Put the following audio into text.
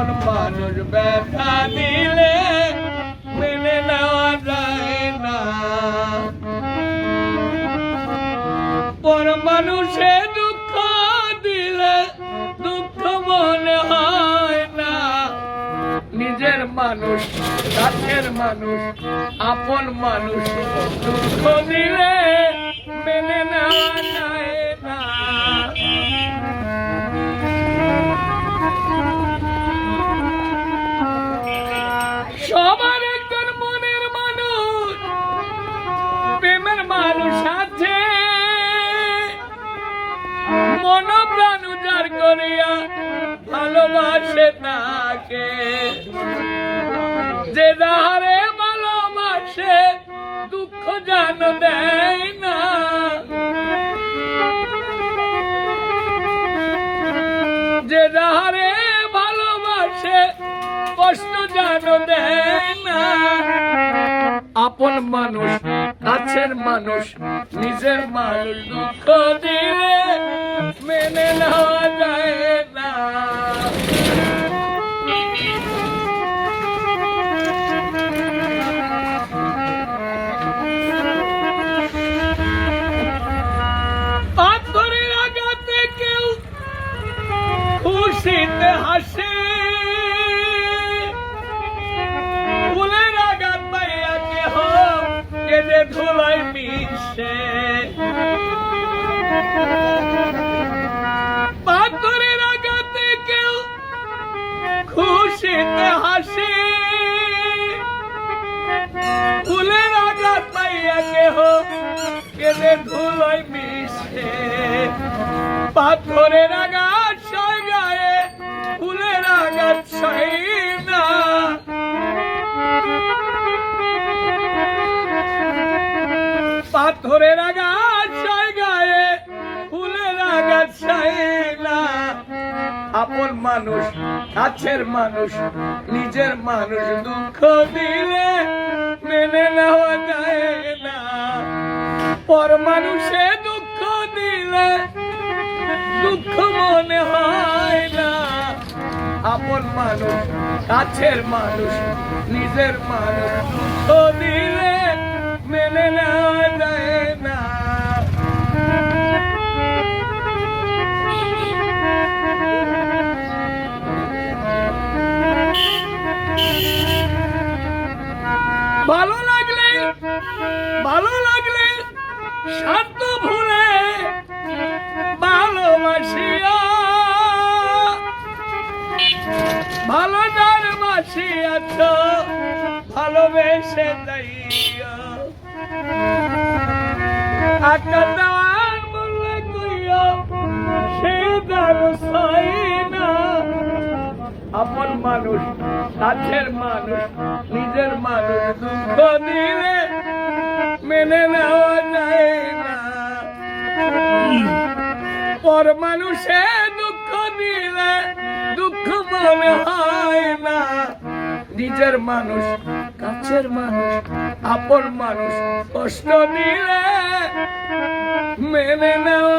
মন মানুষ ব্যথা দিলে মেনে নেওয়া যায় না। পর দুঃখ দিলে দুঃখ মনে হয় না। নিজের মানুষ কাছের মানুষ, আপন মানুষ দুঃখ দিলে মেনে নেওয়া যায় প্রাণ উজাড় করিয়া ভালোবাসে তাকে। যে দাহারে ভালোবাসে, দুঃখ জান দেয় না। যে দাহারে ভালোবাসে, কষ্ট জান দেয় না। আপন মানুষ, কাছের মানুষ, নিজের মানুষ দুঃখ দিলে কেঁদে ধুলাই মিশে, পাথরের আঘাত সয় গায়ে, ফুলের আঘাত সয় না। পাথরের আঘাত সয় গায়ে, ফুলের আঘাত সয় না। আপন মানুষ, কাছের মানুষ, নিজের মানুষ দুঃখ দিলে মানুষে দুঃখ দিলে, দুঃখ মনে হয় না। আপন মানুষ, কাছের মানুষ, নিজের মানুষ দুঃখ দিলে মেনে না যায় না। ভালো যার বাসিয়াছ ভালোবেসে যাইয়া আকাদান বললে কইয়া সে দার না আপন মানুষ, কাছের মানুষ, নিজের মানুষ দুঃখ দিলে মেনে নেওয়া যায় না। পর মানুষে দুঃখ দিলে দুঃখ মনে হয় নিজের মানুষ কাছের মানুষ আপন মানুষ কষ্ট নিলে মেনে নেওয়া